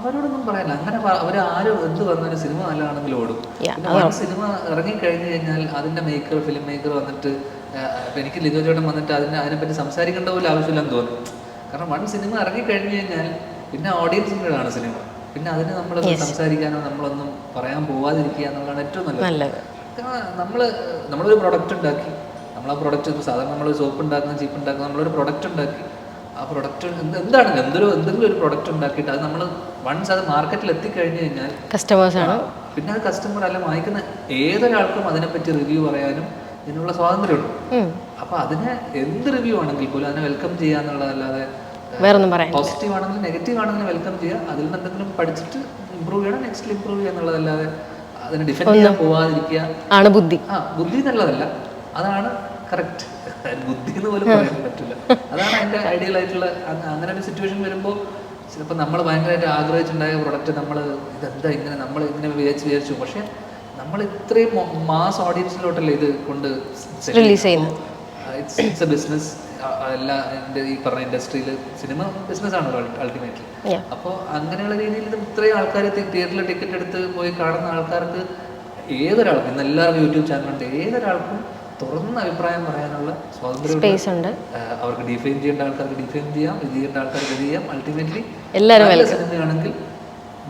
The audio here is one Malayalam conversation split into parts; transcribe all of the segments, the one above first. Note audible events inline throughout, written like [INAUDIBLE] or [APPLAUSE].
അവരോടൊന്നും പറയാനില്ല അങ്ങനെ അവർ ആരും എന്ത് പറഞ്ഞാലും സിനിമ നല്ലതാണെങ്കിൽ ഓടും. സിനിമ ഇറങ്ങി കഴിഞ്ഞു കഴിഞ്ഞാൽ അതിന്റെ മേക്കർ ഫിലിം മേക്കർ വന്നിട്ട് എനിക്ക് ലിജോ ചേട്ടൻ വന്നിട്ട് അതിനെ അതിനെപ്പറ്റി സംസാരിക്കേണ്ട പോലും ആവശ്യമില്ലെന്ന് തോന്നും. കാരണം വൺ സിനിമ ഇറങ്ങി കഴിഞ്ഞു കഴിഞ്ഞാൽ പിന്നെ ഓഡിയൻസിന്റെതാണ് സിനിമ. പിന്നെ അതിന് നമ്മൾ സംസാരിക്കാനോ നമ്മളൊന്നും പറയാൻ പോവാതിരിക്കുക എന്നുള്ളതാണ് ഏറ്റവും നല്ലത്. കാരണം നമ്മൾ നമ്മളൊരു പ്രൊഡക്റ്റ് ഉണ്ടാക്കി. നമ്മൾ ആ പ്രൊഡക്റ്റ് സാധാരണ നമ്മൾ സോപ്പ് ഉണ്ടാക്കുന്ന ചീപ്പ് ഉണ്ടാക്കുന്ന നമ്മളൊരു പ്രൊഡക്റ്റ് ഉണ്ടാക്കി. ആ പ്രൊഡക്റ്റ് എന്ത് എന്താണ്? എന്തൊരു എന്തെങ്കിലും ഒരു പ്രൊഡക്റ്റ് ഉണ്ടാക്കിയിട്ട് അത് നമ്മൾ വൺസ് അത് മാർക്കറ്റിൽ എത്തിക്കഴിഞ്ഞു കഴിഞ്ഞാൽ കസ്റ്റമേഴ്സാണ് ആണ്. പിന്നെ അത് കസ്റ്റമർ അല്ല വാങ്ങിക്കുന്ന ഏതൊരാൾക്കും അതിനെപ്പറ്റി റിവ്യൂ പറയാനും ഇതിനുള്ള സ്വാതന്ത്ര്യമുണ്ട്. അപ്പൊ അതിനെ എന്ത് റിവ്യൂ ആണെങ്കിൽ പോലും അതിനെ വെൽക്കം ചെയ്യാന്നുള്ളതല്ലാതെ വേറൊന്നും പോസിറ്റീവ് ആണെങ്കിലും നെഗറ്റീവ് ആണെങ്കിലും വെൽക്കം ചെയ്യുക. അതിൽ നിന്ന് എന്തെങ്കിലും പഠിച്ചിട്ട് ഇമ്പ്രൂവ് ചെയ്യണം നെക്സ്റ്റ് ഇമ്പ്രൂവ് ചെയ്യുക എന്നുള്ളതല്ലാതെ അതിനെ ഡിഫെൻഡ് ചെയ്യാൻ പോവാതിരിക്കുക. ആണ് ബുദ്ധി. ആ ബുദ്ധി എന്നുള്ളതല്ല. അതാണ് കറക്റ്റ് [LAUGHS] ബുദ്ധി എന്ന് പോലും പറയാൻ പറ്റില്ല. അതാണ് എന്റെ ഐഡിയൽ ആയിട്ടുള്ള അങ്ങനെ ഒരു സിറ്റുവേഷൻ വരുമ്പോൾ ചിലപ്പോൾ നമ്മൾ ഭയങ്കരമായിട്ട് ആഗ്രഹിച്ചുണ്ടായ പ്രൊഡക്റ്റ് നമ്മൾ ഇതെന്താ ഇങ്ങനെ നമ്മൾ ഇങ്ങനെ വിചാരിച്ച് വിചാരിച്ചു. പക്ഷേ നമ്മൾ ഇത്രയും മാസ് ഓഡിയൻസിലോട്ടല്ലേ ഇത് കൊണ്ട് റിലീസ് ചെയ്യുന്നത്. ഇറ്റ്സ് ഇറ്റ്സ് എ ബിസിനസ് എല്ലാ എന്റെ ഈ പറഞ്ഞ ഇൻഡസ്ട്രിയിൽ സിനിമ ബിസിനസ് ആണല്ലോ അൾട്ടിമേറ്റ്ലി. അപ്പോൾ അങ്ങനെയുള്ള രീതിയിൽ ഇത് ഇത്രയും ആൾക്കാർ തിയേറ്ററിൽ ടിക്കറ്റ് എടുത്ത് പോയി കാണുന്ന ആൾക്കാർക്ക് ഏതൊരാൾക്കും ഇന്ന് എല്ലാവർക്കും യൂട്യൂബ് ചാനലുണ്ട് ഏതൊരാൾക്കും തുറന്ന അഭിപ്രായം പറയാനുള്ള സ്വാതന്ത്ര്യം ഉണ്ട്. അവർക്ക് ഡിഫൈൻ ചെയ്യേണ്ട ആൾക്കാർക്ക് ഡിഫൈൻ ചെയ്യാം ഇത് ചെയ്യേണ്ട ആൾക്കാർക്ക് ഇത് ചെയ്യാം. അൾട്ടിമേറ്റ്ലി എല്ലാവരും സിനിമയാണെങ്കിൽ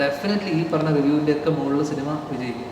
ഡെഫിനറ്റ്ലി ഈ പറഞ്ഞ റിവ്യൂവിന്റെ ഒക്കെ മുകളിൽ സിനിമ വിജയിക്കും.